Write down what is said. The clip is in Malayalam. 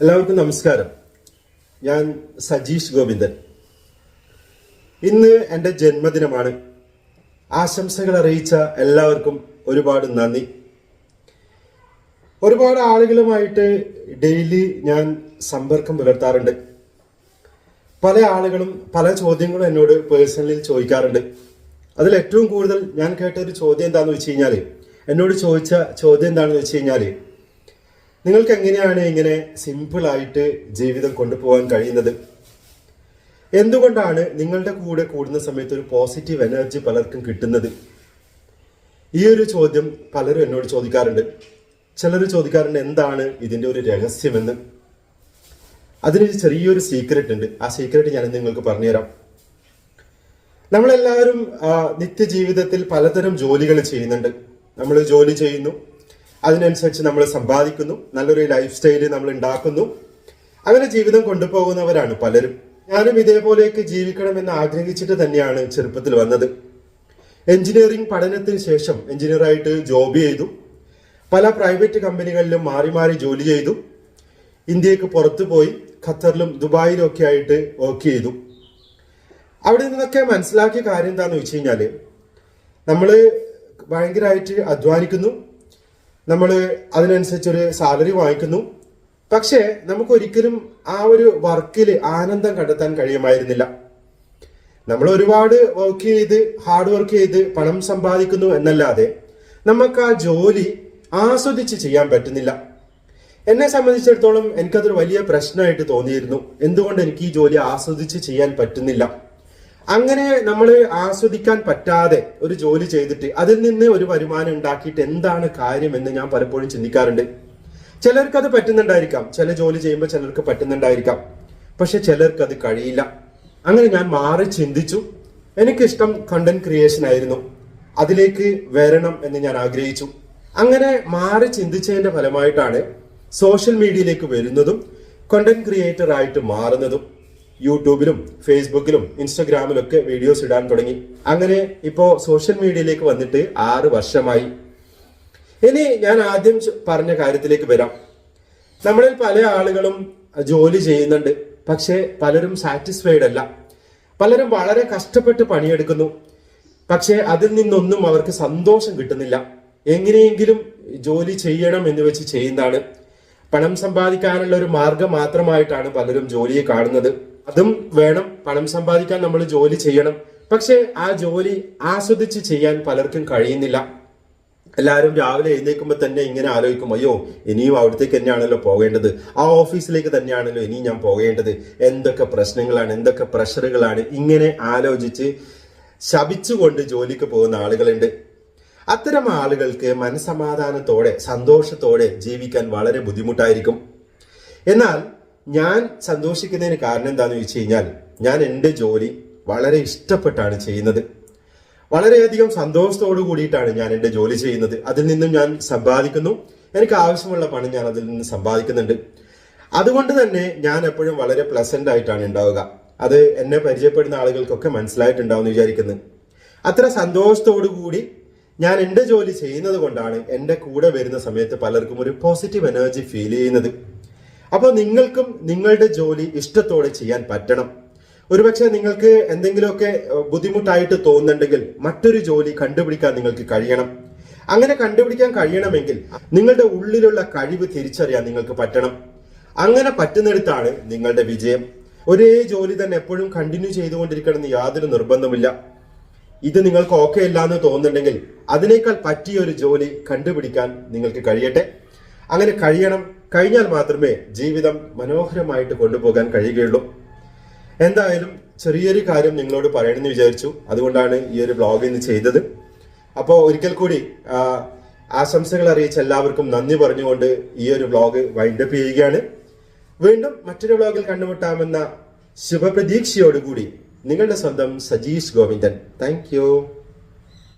എല്ലാവർക്കും നമസ്കാരം. ഞാൻ സജീഷ് ഗോവിന്ദൻ. ഇന്ന് എന്റെ ജന്മദിനമാണ്. ആശംസകൾ അറിയിച്ച എല്ലാവർക്കും ഒരുപാട് നന്ദി. ഒരുപാട് ആളുകളുമായിട്ട് ഡെയിലി ഞാൻ സമ്പർക്കം പുലർത്താറുണ്ട്. പല ആളുകളും പല ചോദ്യങ്ങളും എന്നോട് പേഴ്സണലിൽ ചോദിക്കാറുണ്ട്. അതിൽ ഏറ്റവും കൂടുതൽ ഞാൻ കേട്ട ഒരു ചോദ്യം എന്താണെന്ന് വെച്ച് കഴിഞ്ഞാൽ എന്നോട് ചോദിച്ച ചോദ്യം എന്താണെന്ന് വെച്ച് കഴിഞ്ഞാൽ നിങ്ങൾക്ക് എങ്ങനെയാണ് ഇങ്ങനെ സിമ്പിളായിട്ട് ജീവിതം കൊണ്ടുപോകാൻ കഴിയുന്നത്? എന്തുകൊണ്ടാണ് നിങ്ങളുടെ കൂടെ കൂടുന്ന സമയത്ത് ഒരു പോസിറ്റീവ് എനർജി പലർക്കും കിട്ടുന്നത്? ഈ ഒരു ചോദ്യം പലരും എന്നോട് ചോദിക്കാറുണ്ട്. ചിലർ ചോദിക്കാറുണ്ട് എന്താണ് ഇതിന്റെ ഒരു രഹസ്യമെന്ന്? അതിനൊരു ചെറിയൊരു സീക്രട്ട് ഉണ്ട്. ആ സീക്രട്ട് ഞാൻ നിങ്ങൾക്ക് പറഞ്ഞുതരാം. നമ്മളെല്ലാവരും നിത്യജീവിതത്തിൽ പലതരം ജോലികൾ ചെയ്യുന്നുണ്ട്. നമ്മൾ ജോലി ചെയ്യുന്നു. അതിനനുസരിച്ച് നമ്മൾ സമ്പാദിക്കുന്നു നല്ലൊരു ലൈഫ് സ്റ്റൈൽ നമ്മൾ ഉണ്ടാക്കുന്നു. അങ്ങനെ ജീവിതം കൊണ്ടുപോകുന്നവരാണ് പലരും. ഞാനും ഇതേപോലെയൊക്കെ ജീവിക്കണമെന്ന് ആഗ്രഹിച്ചിട്ട് തന്നെയാണ് ചെറുപ്പത്തിൽ വന്നത്. എഞ്ചിനീയറിംഗ് പഠനത്തിന് ശേഷം എഞ്ചിനീയറായിട്ട് ജോബ് ചെയ്തു. പല പ്രൈവറ്റ് കമ്പനികളിലും മാറി മാറി ജോലി ചെയ്തു. ഇന്ത്യയ്ക്ക് പുറത്തു പോയി ഖത്തറിലും ദുബായിലും ഒക്കെ ആയിട്ട് വർക്ക് ചെയ്തു. അവിടെ നിന്നൊക്കെ മനസ്സിലാക്കിയ കാര്യം എന്താണെന്ന് വെച്ച് കഴിഞ്ഞാൽ നമ്മൾ ഭയങ്കരമായിട്ട് അധ്വാനിക്കുന്നു. നമ്മൾ അതിനനുസരിച്ച് ഒരു സാലറി വാങ്ങിക്കുന്നു. പക്ഷേ നമുക്കൊരിക്കലും ആ ഒരു വർക്കിൽ ആനന്ദം കണ്ടെത്താൻ കഴിയുമായിരുന്നില്ല. നമ്മൾ ഒരുപാട് വർക്ക് ചെയ്ത് ഹാർഡ് വർക്ക് ചെയ്ത് പണം സമ്പാദിക്കുന്നു എന്നല്ലാതെ നമുക്ക് ആ ജോലി ആസ്വദിച്ച് ചെയ്യാൻ പറ്റുന്നില്ല. എന്നെ സംബന്ധിച്ചിടത്തോളം എനിക്കതൊരു വലിയ പ്രശ്നമായിട്ട് തോന്നിയിരുന്നു. എന്തുകൊണ്ട് എനിക്ക് ഈ ജോലി ആസ്വദിച്ച് ചെയ്യാൻ പറ്റുന്നില്ല? അങ്ങനെ നമ്മൾ ആസ്വദിക്കാൻ പറ്റാതെ ഒരു ജോലി ചെയ്തിട്ട് അതിൽ നിന്ന് ഒരു വരുമാനം ഉണ്ടാക്കിയിട്ട് എന്താണ് കാര്യം എന്ന് ഞാൻ പലപ്പോഴും ചിന്തിക്കാറുണ്ട്. ചിലർക്ക് അത് പറ്റുന്നുണ്ടായിരിക്കാം. ചില ജോലി ചെയ്യുമ്പോൾ ചിലർക്ക് പറ്റുന്നുണ്ടായിരിക്കാം. പക്ഷെ ചിലർക്ക് അത് കഴിയില്ല. അങ്ങനെ ഞാൻ മാറി ചിന്തിച്ചു. എനിക്കിഷ്ടം കണ്ടന്റ് ക്രിയേഷൻ ആയിരുന്നു. അതിലേക്ക് വരണം എന്ന് ഞാൻ ആഗ്രഹിച്ചു. അങ്ങനെ മാറി ചിന്തിച്ചതിന്റെ ഫലമായിട്ടാണ് സോഷ്യൽ മീഡിയയിലേക്ക് വരുന്നതും കണ്ടന്റ് ക്രിയേറ്റർ ആയിട്ട് മാറുന്നതും. യൂട്യൂബിലും ഫേസ്ബുക്കിലും ഇൻസ്റ്റഗ്രാമിലും ഒക്കെ വീഡിയോസ് ഇടാൻ തുടങ്ങി. അങ്ങനെ ഇപ്പോ സോഷ്യൽ മീഡിയയിലേക്ക് വന്നിട്ട് ആറ് വർഷമായി. ഇനി ഞാൻ ആദ്യം പറഞ്ഞ കാര്യത്തിലേക്ക് വരാം. നമ്മളിൽ പല ആളുകളും ജോലി ചെയ്യുന്നുണ്ട്. പക്ഷേ പലരും സാറ്റിസ്ഫൈഡ് അല്ല. പലരും വളരെ കഷ്ടപ്പെട്ട് പണിയെടുക്കുന്നു. പക്ഷേ അതിൽ നിന്നൊന്നും അവർക്ക് സന്തോഷം കിട്ടുന്നില്ല. എങ്ങനെയെങ്കിലും ജോലി ചെയ്യണം എന്ന് വെച്ച് ചെയ്യുന്നതാണ്. പണം സമ്പാദിക്കാനുള്ള ഒരു മാർഗം മാത്രമായിട്ടാണ് പലരും ജോലിയെ കാണുന്നത്. അതും വേണം. പണം സമ്പാദിക്കാൻ നമ്മൾ ജോലി ചെയ്യണം. പക്ഷെ ആ ജോലി ആസ്വദിച്ച് ചെയ്യാൻ പലർക്കും കഴിയുന്നില്ല. എല്ലാവരും രാവിലെ എഴുന്നേൽക്കുമ്പോൾ തന്നെ ഇങ്ങനെ ആലോചിക്കും അയ്യോ ഇനിയും അവിടത്തേക്ക് തന്നെയാണല്ലോ പോകേണ്ടത്. ആ ഓഫീസിലേക്ക് തന്നെയാണല്ലോ ഇനിയും ഞാൻ പോകേണ്ടത്. എന്തൊക്കെ പ്രശ്നങ്ങളാണ് എന്തൊക്കെ പ്രഷറുകളാണ്? ഇങ്ങനെ ആലോചിച്ച് ശപിച്ചുകൊണ്ട് ജോലിക്ക് പോകുന്ന ആളുകളുണ്ട്. അത്തരം ആളുകൾക്ക് മനസമാധാനത്തോടെ സന്തോഷത്തോടെ ജീവിക്കാൻ വളരെ ബുദ്ധിമുട്ടായിരിക്കും. എന്നാൽ ഞാൻ സന്തോഷിക്കുന്നതിന് കാരണം എന്താണെന്ന് ചോദിച്ചു കഴിഞ്ഞാൽ ഞാൻ എന്റെ ജോലി വളരെ ഇഷ്ടപ്പെട്ടാണ് ചെയ്യുന്നത്. വളരെയധികം സന്തോഷത്തോടു കൂടിയിട്ടാണ് ഞാൻ എന്റെ ജോലി ചെയ്യുന്നത്. അതിൽ നിന്നും ഞാൻ സമ്പാദിക്കുന്നു. എനിക്ക് ആവശ്യമുള്ള പണം ഞാൻ അതിൽ നിന്ന് സമ്പാദിക്കുന്നുണ്ട്. അതുകൊണ്ട് തന്നെ ഞാൻ എപ്പോഴും വളരെ പ്ലസന്റ് ആയിട്ടാണ് ഉണ്ടാവുക. അത് എന്നെ പരിചയപ്പെടുന്ന ആളുകൾക്കൊക്കെ മനസ്സിലായിട്ടുണ്ടാവും എന്ന് വിചാരിക്കുന്നു. അത്ര സന്തോഷത്തോടു കൂടി ഞാൻ എന്റെ ജോലി ചെയ്യുന്നത് കൊണ്ടാണ് എന്റെ കൂടെ വരുന്ന സമയത്ത് പലർക്കും ഒരു പോസിറ്റീവ് എനർജി ഫീൽ ചെയ്യുന്നത്. അപ്പോൾ നിങ്ങൾക്കും നിങ്ങളുടെ ജോലി ഇഷ്ടത്തോടെ ചെയ്യാൻ പറ്റണം. ഒരുപക്ഷെ നിങ്ങൾക്ക് എന്തെങ്കിലുമൊക്കെ ബുദ്ധിമുട്ടായിട്ട് തോന്നുന്നുണ്ടെങ്കിൽ മറ്റൊരു ജോലി കണ്ടുപിടിക്കാൻ നിങ്ങൾക്ക് കഴിയണം. അങ്ങനെ കണ്ടുപിടിക്കാൻ കഴിയണമെങ്കിൽ നിങ്ങളുടെ ഉള്ളിലുള്ള കഴിവ് തിരിച്ചറിയാൻ നിങ്ങൾക്ക് പറ്റണം. അങ്ങനെ പറ്റുന്നിടത്താണ് നിങ്ങളുടെ വിജയം. ഒരേ ജോലി തന്നെ എപ്പോഴും കണ്ടിന്യൂ ചെയ്തുകൊണ്ടിരിക്കണമെന്ന് യാതൊരു നിർബന്ധമില്ല ഇത് നിങ്ങൾക്ക് ഓക്കെ അല്ല എന്ന് തോന്നുന്നുണ്ടെങ്കിൽ അതിനേക്കാൾ പറ്റിയ ഒരു ജോലി കണ്ടുപിടിക്കാൻ നിങ്ങൾക്ക് കഴിയട്ടെ. അങ്ങനെ കഴിയണം. കഴിഞ്ഞാൽ മാത്രമേ ജീവിതം മനോഹരമായിട്ട് കൊണ്ടുപോകാൻ കഴിയുകയുള്ളൂ. എന്തായാലും ചെറിയൊരു കാര്യം നിങ്ങളോട് പറയണമെന്ന് വിചാരിച്ചു. അതുകൊണ്ടാണ് ഈ ഒരു ബ്ലോഗ് ഇന്ന് ചെയ്തത്. അപ്പോൾ ഒരിക്കൽ കൂടി ആശംസകൾ അറിയിച്ച എല്ലാവർക്കും നന്ദി പറഞ്ഞുകൊണ്ട് ഈ ഒരു വ്ളോഗ് വൈൻഡപ്പ് ചെയ്യുകയാണ്. വീണ്ടും മറ്റൊരു വ്ളോഗിൽ കണ്ടുമുട്ടാമെന്ന ശുഭപ്രതീക്ഷയോടുകൂടി നിങ്ങളുടെ സ്വന്തം സജീഷ് ഗോവിന്ദൻ. താങ്ക്